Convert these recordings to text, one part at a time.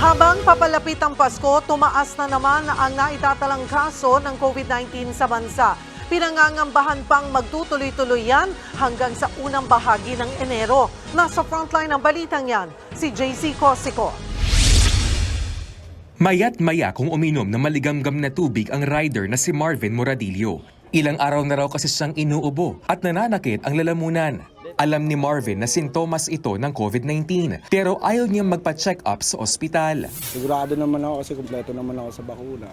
Habang papalapit ang Pasko, tumaas na naman ang naitatalang kaso ng COVID-19 sa bansa. Pinangangambahan pang magtutuloy-tuloy yan hanggang sa unang bahagi ng Enero. Nasa frontline ng balitang yan, si JC Cosico. Mayat maya kung uminom ng maligamgam na tubig ang rider na si Marvin Moradillo. Ilang araw na raw kasi siyang inuubo at nananakit ang lalamunan. Alam ni Marvin na sintomas ito ng COVID-19 pero ayaw niyang magpa-check up sa ospital. Sigurado naman ako kasi kumpleto naman ako sa bakuna.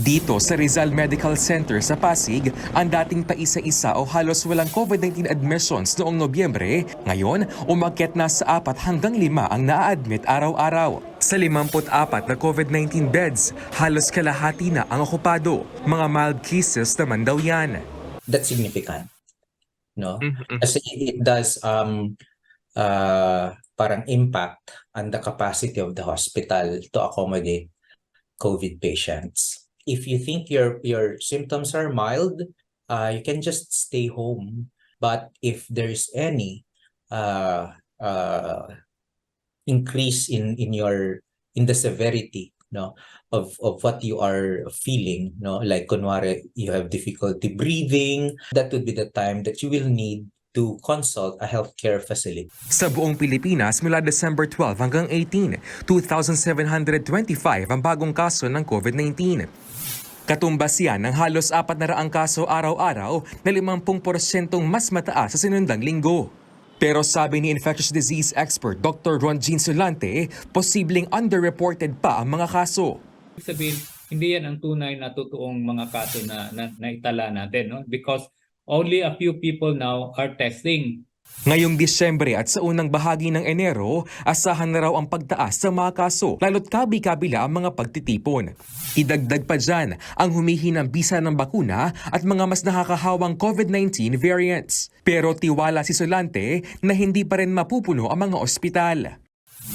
Dito sa Rizal Medical Center sa Pasig, ang dating paisa-isa o halos walang COVID-19 admissions noong Nobyembre, ngayon umakyat na sa apat hanggang lima ang naa-admit araw-araw. Sa 54 na COVID-19 beds, halos kalahati na ang okupado. Mga mild cases naman daw yan. that's significant no? Kasi it does um uh parang impact on the capacity of the hospital to accommodate covid patients. If you think your your symptoms are mild uh you can just stay home. But if there's any uh uh increase in in your in the severity no of of what you are feeling no like kunwari you have difficulty breathing that would be the time that you will need to consult a healthcare facility Sa buong Pilipinas mula December 12 hanggang 18, 2,725 ang bagong kaso ng COVID-19. Katumbas yan ng halos 400 kaso araw-araw na 50% mas mataas sa sinundang linggo. Pero sabi ni infectious disease expert Dr. Ron Jean Solante, posibleng underreported pa ang mga kaso. Sabihin, hindi yan ang tunay na totoong mga kaso na, na, na itala natin. No? Because only a few people now are testing. Ngayong Disyembre at sa unang bahagi ng Enero, asahan na raw ang pagtaas sa mga kaso, lalo't kabi-kabila ang mga pagtitipon. Idagdag pa dyan ang humihinang bisa ng bakuna at mga mas nakakahawang COVID-19 variants. Pero tiwala si Solante na hindi pa rin mapupuno ang mga ospital.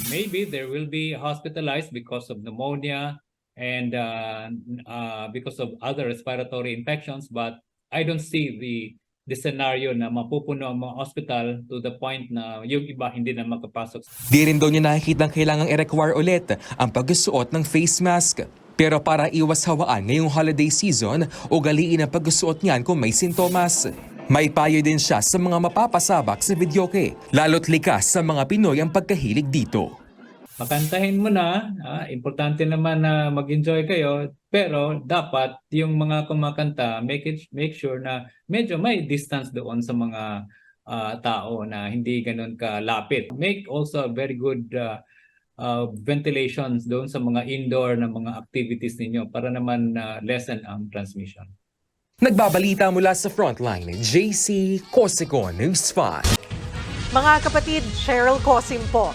Maybe there will be hospitalized because of pneumonia and uh, uh, because of other respiratory infections, but I don't see the the scenario na mapupuno ang mga hospital to the point na yung iba hindi na makapasok. Di rin daw niya nakikitang kailangang i-require ulit ang pagsusuot ng face mask. Pero para iwas hawaan ngayong holiday season, ugaliin ang pagsusuot niyan kung may sintomas. May payo din siya sa mga mapapasabak sa videoke, lalo't likas sa mga Pinoy ang pagkahilig dito. Makantahin mo na, ah, importante naman na mag-enjoy kayo, pero dapat yung mga kumakanta, make it make sure na medyo may distance doon sa mga ah, tao na hindi ganun kalapit. Make also a very good ah, ah, ventilations doon sa mga indoor na mga activities ninyo para naman na lessen ang transmission. Nagbabalita mula sa frontline, JC Cosico News 5. Mga kapatid, Cheryl Cosim po.